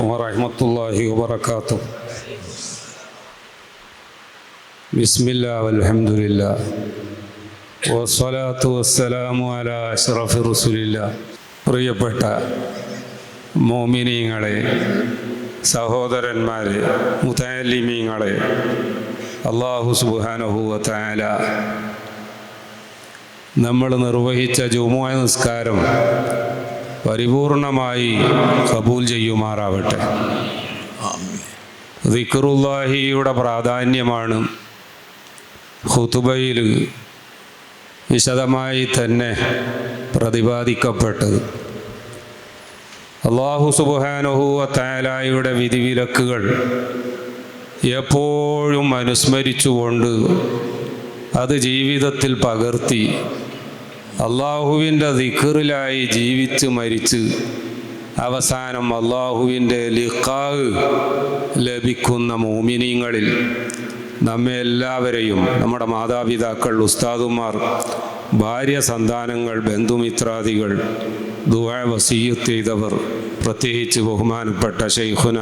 عليكم ورحمة الله وبركاته بسم الله والحمد لله والصلاة والسلام على أشرف رسول الله പ്രിയപ്പെട്ട മോമിനീങ്ങളെ സഹോദരന്മാരെ മുതാലിമീങ്ങളെ അള്ളാഹു സുബാനഹുവ താല നമ്മൾ നിർവഹിച്ച ജുമുഅ നിസ്കാരം പരിപൂർണമായി കബൂൽ ചെയ്യുമാറാവട്ടെ. ദിക്റുല്ലാഹിയുടെ പ്രാധാന്യമാണ് ഹുതുബയിൽ വിശദമായി തന്നെ പ്രതിപാദിക്കപ്പെട്ടത്. അള്ളാഹു സുബാനുഹൂവ താലായുടെ വിധിവിലക്കുകൾ എപ്പോഴും അനുസ്മരിച്ചുകൊണ്ട് അത് ജീവിതത്തിൽ പകർത്തി അള്ളാഹുവിന്റെ ദിക്കറിലായി ജീവിച്ച് മരിച്ച് അവസാനം അള്ളാഹുവിന്റെ ലിഖാഹ് ലഭിക്കുന്ന മോമിനിങ്ങളിൽ നമ്മെ എല്ലാവരെയും നമ്മുടെ മാതാപിതാക്കൾ ഉസ്താദുമാർ ഭാര്യ സന്താനങ്ങൾ ബന്ധുമിത്രാദികൾ ദുആ വസീയത്ത് ചെയ്തവർ പ്രത്യേകിച്ച് ബഹുമാനപ്പെട്ട ഷെയ്ഖുന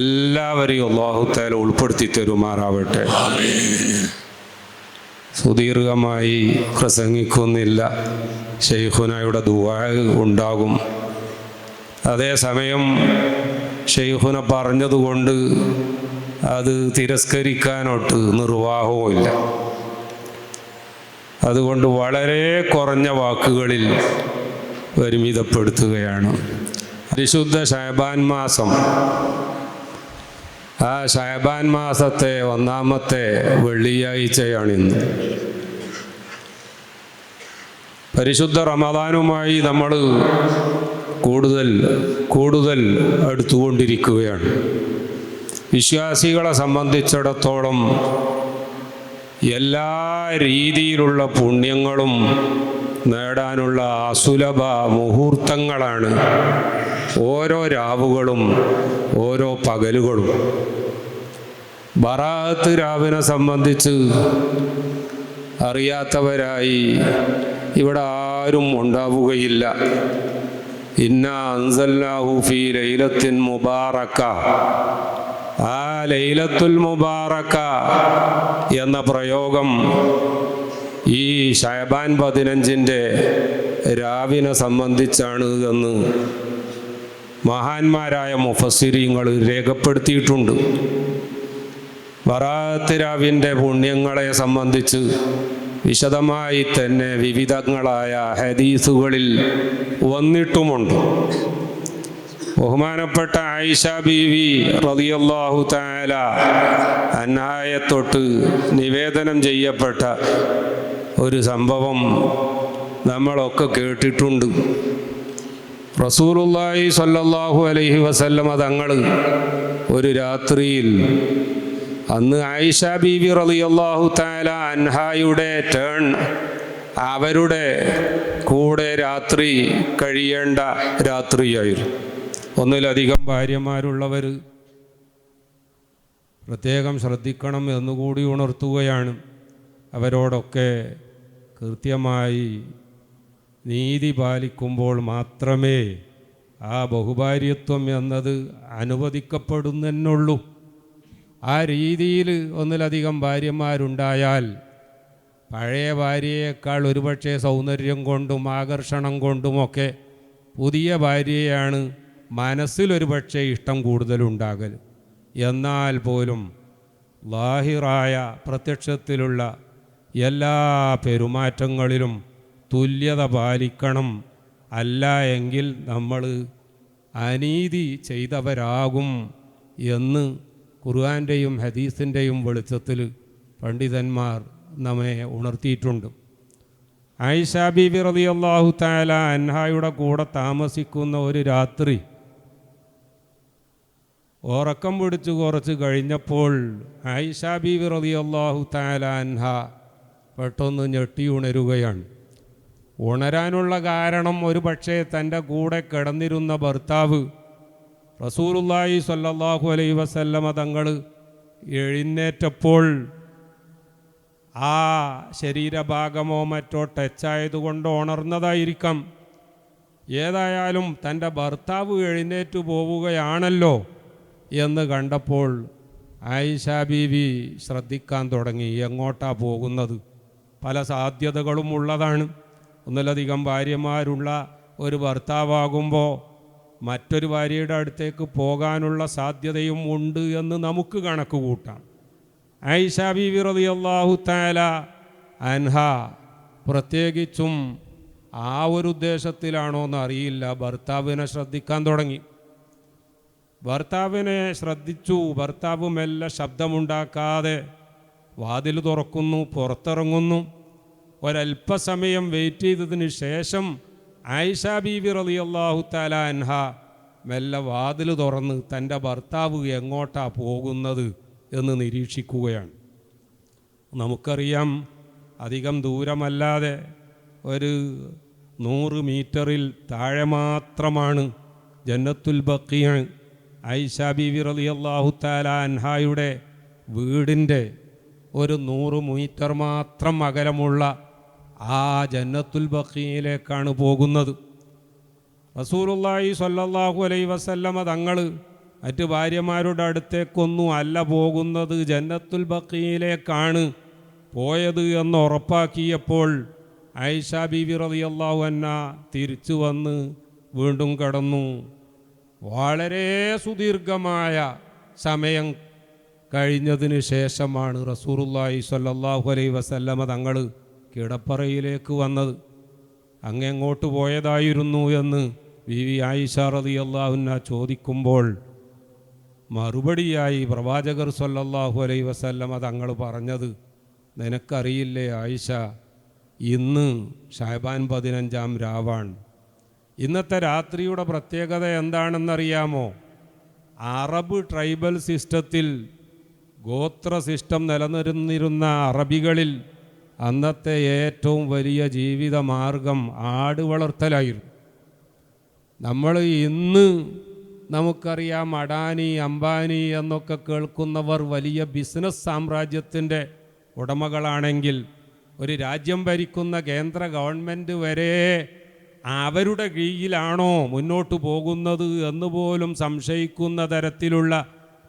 എല്ലാവരെയും അള്ളാഹുത്താല ഉൾപ്പെടുത്തി തരുമാറാവട്ടെ. സുദീർഘമായി പ്രസംഗിക്കുന്നില്ല. ഷെയ്ഖുനയുടെ ദുവാ ഉണ്ടാകും. അതേസമയം ഷെയ്ഖുന പറഞ്ഞതുകൊണ്ട് അത് തിരസ്കരിക്കാനൊട്ട് നിർവാഹവുമില്ല. അതുകൊണ്ട് വളരെ കുറഞ്ഞ വാക്കുകളിൽ പരിമിതപ്പെടുത്തുകയാണ്. പരിശുദ്ധ ഷഹബാൻ മാസം ആ ഷഹബാൻ മാസത്തെ ഒന്നാമത്തെ വെള്ളിയാഴ്ചയാണ് ഇന്ന്. പരിശുദ്ധ റമദാനുമായി നമ്മൾ കൂടുതൽ കൂടുതൽ അടുത്തുകൊണ്ടിരിക്കുകയാണ്. വിശ്വാസികളെ സംബന്ധിച്ചിടത്തോളം എല്ലാ രീതിയിലുള്ള പുണ്യങ്ങളും നേടാനുള്ള അസുലഭ മുഹൂർത്തങ്ങളാണ്. ഓരോ രാവുകളും ഓരോ പകലുകളും. ബറാത്ത് രാവിനെ സംബന്ധിച്ച് അറിയാത്തവരായി ഇവിടെ ആരും ഉണ്ടാവുകയില്ല. ഇന്ന അൻസല്ലാഹു ഫി ലൈലത്തിൻ മുബാറക്ക. ആ ലൈലത്തുൽ മുബാറക്ക എന്ന പ്രയോഗം ഈ ഷഹബാൻ പതിനഞ്ചിന്റെ രാവിനെ സംബന്ധിച്ചാണ് എന്ന് മഹാന്മാരായ മുഫസിരിങ്ങൾ രേഖപ്പെടുത്തിയിട്ടുണ്ട്. വറാത്തിരാവിന്റെ പുണ്യങ്ങളെ സംബന്ധിച്ച് വിശദമായി തന്നെ വിവിധങ്ങളായ ഹദീസുകളിൽ വന്നിട്ടുമുണ്ട്. ബഹുമാനപ്പെട്ട ആയിഷ ബീവി റളിയല്ലാഹു തആല അന്നായെ അന്നായത്തൊട്ട് നിവേദനം ചെയ്യപ്പെട്ട ഒരു സംഭവം നമ്മളൊക്കെ കേട്ടിട്ടുണ്ട്. റസൂലുള്ളാഹി സ്വല്ലല്ലാഹു അലൈഹി വസല്ലം തങ്ങൾ ഒരു രാത്രിയിൽ അന്ന് ആയിഷ ബീവി റളിയല്ലാഹു തആല അൻഹായുടെ ടേൺ അവരുടെ കൂടെ രാത്രി കഴിയേണ്ട രാത്രിയായിരുന്നു. ഒന്നിലധികം ഭാര്യമാരുള്ളവർ പ്രത്യേകം ശ്രദ്ധിക്കണം എന്നുകൂടി ഉണർത്തുകയാണ് അവരോടൊക്കെ കൃത്യമായി നീതി പാലിക്കുമ്പോൾ മാത്രമേ ആ ബഹുഭാര്യത്വം എന്നത് അനുവദിക്കപ്പെടുന്നെന്നുള്ളൂ. ആ രീതിയിൽ ഒന്നിലധികം ഭാര്യമാരുണ്ടായാൽ പഴയ ഭാര്യയേക്കാൾ ഒരുപക്ഷെ സൗന്ദര്യം കൊണ്ടും ആകർഷണം കൊണ്ടുമൊക്കെ പുതിയ ഭാര്യയാണ് മനസ്സിലൊരു പക്ഷേ ഇഷ്ടം കൂടുതലുണ്ടാകൽ. എന്നാൽ പോലും ലാഹിറായ പ്രത്യക്ഷത്തിലുള്ള എല്ലാ പെരുമാറ്റങ്ങളിലും തുല്യത പാലിക്കണം. അല്ല എങ്കിൽ നമ്മൾ അനീതി ചെയ്തവരാകും എന്ന് ഖുർആന്റെയും ഹദീസിന്റെയും വെളിച്ചത്തിൽ പണ്ഡിതന്മാർ നമ്മെ ഉണർത്തിയിട്ടുണ്ട്. ആയിഷ ബീബി റളിയല്ലാഹു തആല അൻഹായുടെ കൂടെ താമസിക്കുന്ന ഒരു രാത്രി ഉറക്കം പിടിച്ച് കുറച്ച് കഴിഞ്ഞപ്പോൾ ആയിഷ ബീബി റളിയല്ലാഹു തആല അൻഹ പെട്ടെന്ന് ഞെട്ടി ഉണരുകയാണ്. ഉണരാനുള്ള കാരണം ഒരു പക്ഷേ തന്റെ കൂടെ കിടന്നിരുന്ന ഭർത്താവ്. റസൂലുള്ളാഹി സ്വല്ലല്ലാഹു അലൈ വസല്ലമ തങ്ങൾ എഴുന്നേറ്റപ്പോൾ ആ ശരീരഭാഗമോ മറ്റോ ടച്ചായതുകൊണ്ട് ഉണർന്നതായിരിക്കാം. ഏതായാലും തന്റെ ഭർത്താവ് എഴുന്നേറ്റു പോവുകയാണല്ലോ എന്ന് കണ്ടപ്പോൾ ആയിഷ ബീവി ശ്രദ്ധിക്കാൻ തുടങ്ങി. എങ്ങോട്ടാ പോകുന്നത്? പല സാധ്യതകളും ഉള്ളതാണ് ഒന്നിലധികം ഭാര്യമാരുള്ള ഒരു ഭർത്താവാകുമ്പോൾ മറ്റൊരു ഭാര്യയുടെ അടുത്തേക്ക് പോകാനുള്ള സാധ്യതയും ഉണ്ട് എന്ന് നമുക്ക് കണക്ക് കൂട്ടാം. ഐഷ വിറതി റളിയല്ലാഹു തആല അൻഹ പ്രത്യേകിച്ചും ആ ഒരു ഉദ്ദേശത്തിലാണോ എന്ന് അറിയില്ല ഭർത്താവിനെ ശ്രദ്ധിക്കാൻ തുടങ്ങി. ഭർത്താവിനെ ശ്രദ്ധിച്ചു. ഭർത്താവ് മെല്ലെ ശബ്ദമുണ്ടാക്കാതെ വാതിൽ തുറക്കുന്നു പുറത്തിറങ്ങുന്നു. ഒരല്പസമയം വെയിറ്റ് ചെയ്തതിന് ശേഷം ആയിഷ ബീവി അള്ളാഹു താല അൻഹ മെല്ലെ വാതിൽ തുറന്ന് തന്റെ ഭർത്താവ് എങ്ങോട്ടാ പോകുന്നത് എന്ന് നിരീക്ഷിക്കുകയാണ്. നമുക്കറിയാം അധികം ദൂരമല്ലാതെ ഒരു നൂറ് മീറ്ററിൽ താഴെ മാത്രമാണ് ജന്നത്തുൽ ബക്കിയ ഐഷ ബീവി അള്ളാഹു താല അൻഹായുടെ വീടിന്റെ ഒരു നൂറ് മീറ്റർ മാത്രം അകലമുള്ള ആ ജന്നത്തുൽ ബക്കിയിലേക്കാണ് പോകുന്നത്. റസൂലുള്ളാഹി സ്വല്ലല്ലാഹു അലൈ വസല്ലമ തങ്ങൾ മറ്റ് ഭാര്യമാരുടെ അടുത്തേക്കൊന്നും അല്ല പോകുന്നത് ജന്നത്തുൽ ബക്കിയിലേക്കാണ് പോയത് എന്ന് ഉറപ്പാക്കിയപ്പോൾ ഐഷ ബിബി റളിയല്ലാഹു അന്ന തിരിച്ചു വന്ന് വീണ്ടും കടന്നു. വളരെ സുദീർഘമായ സമയം കഴിഞ്ഞതിന് ശേഷമാണ് റസൂറുല്ലായി സ്വല്ലല്ലാഹു അലൈ വസല്ലമ തങ്ങൾ കിടപ്പറയിലേക്ക് വന്നത്. അങ്ങെങ്ങോട്ട് പോയതായിരുന്നു എന്ന് വി വി ആയിഷ അള്ളാഹുന്ന ചോദിക്കുമ്പോൾ മറുപടിയായി പ്രവാചകർ സല്ലല്ലാഹു അലൈ വസല്ലമ തങ്ങൾ പറഞ്ഞത് നിനക്കറിയില്ലേ ആയിഷ ഇന്ന് ഷാബാൻ പതിനഞ്ചാം രാവാണ് ഇന്നത്തെ രാത്രിയുടെ പ്രത്യേകത എന്താണെന്നറിയാമോ? അറബ് ട്രൈബൽ സിസ്റ്റത്തിൽ ഗോത്ര സിസ്റ്റം നിലനിരുന്നിരുന്ന അറബികളിൽ അന്നത്തെ ഏറ്റവും വലിയ ജീവിത മാർഗം ആട് വളർത്തലായിരുന്നു. നമ്മൾ ഇന്ന് നമുക്കറിയാം അഡാനി അംബാനി എന്നൊക്കെ കേൾക്കുന്നവർ വലിയ ബിസിനസ് സാമ്രാജ്യത്തിന്റെ ഉടമകളാണെങ്കിൽ ഒരു രാജ്യം ഭരിക്കുന്ന കേന്ദ്ര ഗവൺമെന്റ് വരെ അവരുടെ കീഴിലാണോ മുന്നോട്ട് പോകുന്നത് എന്ന് പോലും സംശയിക്കുന്ന തരത്തിലുള്ള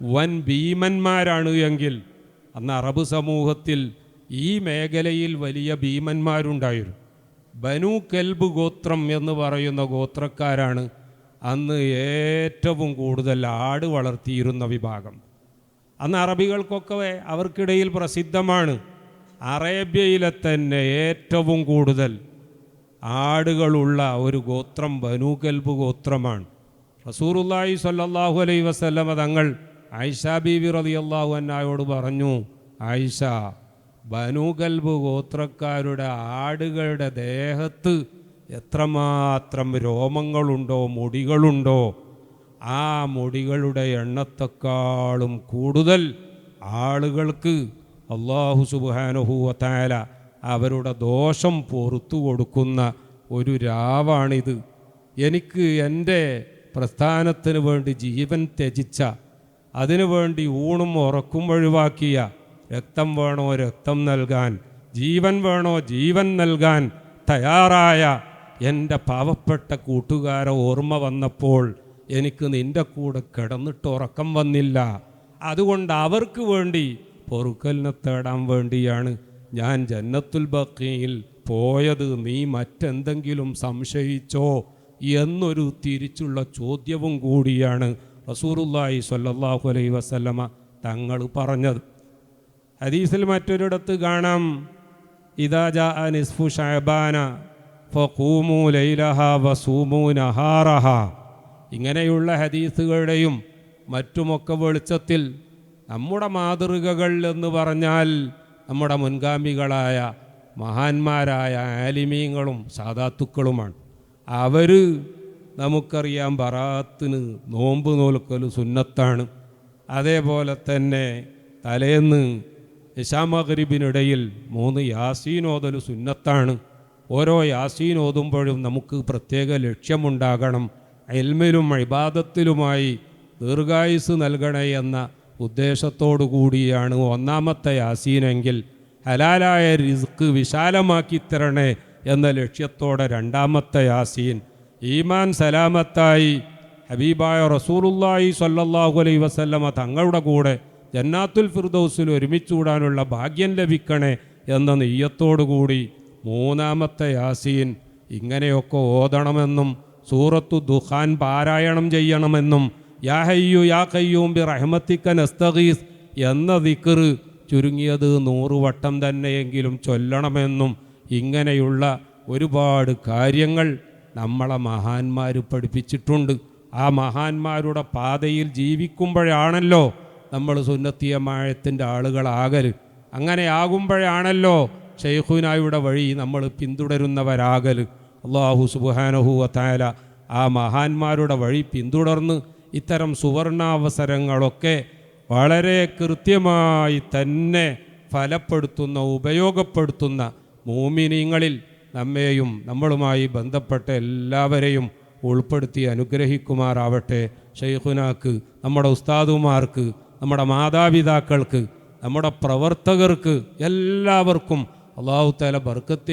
വൻ ഭീമന്മാരാണ് എങ്കിൽ അന്ന് അറബ് സമൂഹത്തിൽ ഈ മേഖലയിൽ വലിയ ഭീമന്മാരുണ്ടായിരുന്നു. ബനു കെൽബ് ഗോത്രം എന്ന് പറയുന്ന ഗോത്രക്കാരാണ് അന്ന് ഏറ്റവും കൂടുതൽ ആട് വളർത്തിയിരുന്ന വിഭാഗം. അന്ന് അറബികൾക്കൊക്കെ അവർക്കിടയിൽ പ്രസിദ്ധമാണ് അറേബ്യയിലെ തന്നെ ഏറ്റവും കൂടുതൽ ആടുകളുള്ള ഒരു ഗോത്രം ബനു കെൽബ് ഗോത്രമാണ്. റസൂറുല്ലാഹി സല്ലാഹു അലൈ വസല്ലമ തങ്ങൾ ആയിഷ ബീവി റളിയല്ലാഹു അൻഹായോട് പറഞ്ഞു ആയിഷ ബനുകൽബ് ഗോത്രക്കാരുടെ ആടുകളുടെ ദേഹത്ത് എത്രമാത്രം രോമങ്ങളുണ്ടോ മുടികളുണ്ടോ ആ മുടികളുടെ എണ്ണത്തെക്കാളും കൂടുതൽ ആളുകൾക്ക് അള്ളാഹു സുബാനുഹൂവത്തായ അവരുടെ ദോഷം പൊറത്തു കൊടുക്കുന്ന ഒരു രാവാണിത്. എനിക്ക് എന്റെ പ്രസ്ഥാനത്തിന് വേണ്ടി ജീവൻ ത്യജിച്ച അതിനുവേണ്ടി ഊണും ഉറക്കും ഒഴിവാക്കിയ രക്തം വേണോ രക്തം നൽകാൻ? ജീവൻ വേണോ ജീവൻ നൽകാൻ? തയ്യാറായ എന്റെ പാവപ്പെട്ട കൂട്ടുകാരെ ഓർമ്മ വന്നപ്പോൾ എനിക്ക് നിന്റെ കൂടെ കിടന്നിട്ട് ഉറക്കം വന്നില്ല. അതുകൊണ്ട് അവർക്ക് വേണ്ടി പൊറുക്കലിനെ തേടാൻ വേണ്ടിയാണ് ഞാൻ ജന്നത്തുൽ ബക്കിയിൽ പോയത്. നീ മറ്റെന്തെങ്കിലും സംശയിച്ചോ എന്നൊരു തിരിച്ചുള്ള ചോദ്യവും കൂടിയാണ് റസൂറുല്ലാഹി സ്വല്ലല്ലാഹു അലൈ വസല്ലമ തങ്ങൾ പറഞ്ഞത്. ഹദീസിൽ മറ്റൊരിടത്ത് കാണാം. ഇദാ ജാ നിസ്ഫു ഷഅബാന ഫഖൂമു ലൈലഹ വസൂമു നഹാറഹ. ഇങ്ങനെയുള്ള ഹദീസുകളുടെയും മറ്റുമൊക്കെ വെളിച്ചത്തിൽ നമ്മുടെ മാതൃകകൾ എന്ന് പറഞ്ഞാൽ നമ്മുടെ മുൻഗാമികളായ മഹാന്മാരായ ആലിമീങ്ങളും സാധാത്തുക്കളുമാണ് അവർ നമുക്കറിയാം ബറാത്തിന് നോമ്പ് നോൽക്കൽ സുന്നത്താണ്. അതേപോലെ തന്നെ തലേന്ന് ഇഷാമഗരിബിനിടയിൽ മൂന്ന് യാസീൻ ഓതൽ സുന്നത്താണ്. ഓരോ യാസീൻ ഓതുമ്പോഴും നമുക്ക് പ്രത്യേക ലക്ഷ്യമുണ്ടാകണം. എൽമിലും ഇബാദത്തിലുമായി ദീർഘായുസ് നൽകണേ എന്ന ഉദ്ദേശത്തോടു കൂടിയാണ് ഒന്നാമത്തെ യാസീനെങ്കിൽ ഹലാലായ റിസ്ക് വിശാലമാക്കി തരണേ എന്ന ലക്ഷ്യത്തോടെ രണ്ടാമത്തെ യാസീൻ ഈമാൻ സലാമത്തായി ഹബീബായ റസൂറുല്ലായി സ്വല്ലല്ലാഹു അലൈ വസല്ലമ തങ്ങളുടെ കൂടെ ജന്നാത്തുൽ ഫിർദൗസിൽ ഒരുമിച്ചുകൂടാനുള്ള ഭാഗ്യം ലഭിക്കണേ എന്ന നെയ്യത്തോടുകൂടി മൂന്നാമത്തെ യാസീൻ ഇങ്ങനെയൊക്കെ ഓതണമെന്നും സൂറത്തു ദുഹാൻ പാരായണം ചെയ്യണമെന്നും യാ ഹയ്യു യാ കയ്യൂം ബി റഹ്മത്തിക്ക നസ്തഗീസ് എന്ന ദിക്കർ ചുരുങ്ങിയത് നൂറുവട്ടം തന്നെയെങ്കിലും ചൊല്ലണമെന്നും ഇങ്ങനെയുള്ള ഒരുപാട് കാര്യങ്ങൾ നമ്മളെ മഹാന്മാർ പഠിപ്പിച്ചിട്ടുണ്ട്. ആ മഹാന്മാരുടെ പാതയിൽ ജീവിക്കുമ്പോഴാണല്ലോ നമ്മൾ സുന്നത്തിയമായത്തിന്റെ ആളുകളാകൽ അങ്ങനെ ആകുമ്പോഴാണല്ലോ ഷെയ്ഖുനായുടെ വഴി നമ്മൾ പിന്തുടരുന്നവരാകൽ അള്ളാഹു സുബാനഹുവത്തായ ആ മഹാന്മാരുടെ വഴി പിന്തുടർന്ന് ഇത്തരം സുവർണാവസരങ്ങളൊക്കെ വളരെ കൃത്യമായി തന്നെ ഫലപ്പെടുത്തുന്ന ഉപയോഗപ്പെടുത്തുന്ന മൂമിനിങ്ങളിൽ നമ്മെയും നമ്മളുമായി ബന്ധപ്പെട്ട എല്ലാവരെയും ഉൾപ്പെടുത്തി അനുഗ്രഹിക്കുമാറാവട്ടെ. ഷെയ്ഖുനാക്ക് നമ്മുടെ ഉസ്താദുമാർക്ക് നമ്മുടെ മാതാപിതാക്കൾക്ക് നമ്മുടെ പ്രവർത്തകർക്ക് എല്ലാവർക്കും അള്ളാഹു ബർക്കത്തെയുമാറാവട്ടെ ബർക്കത്ത്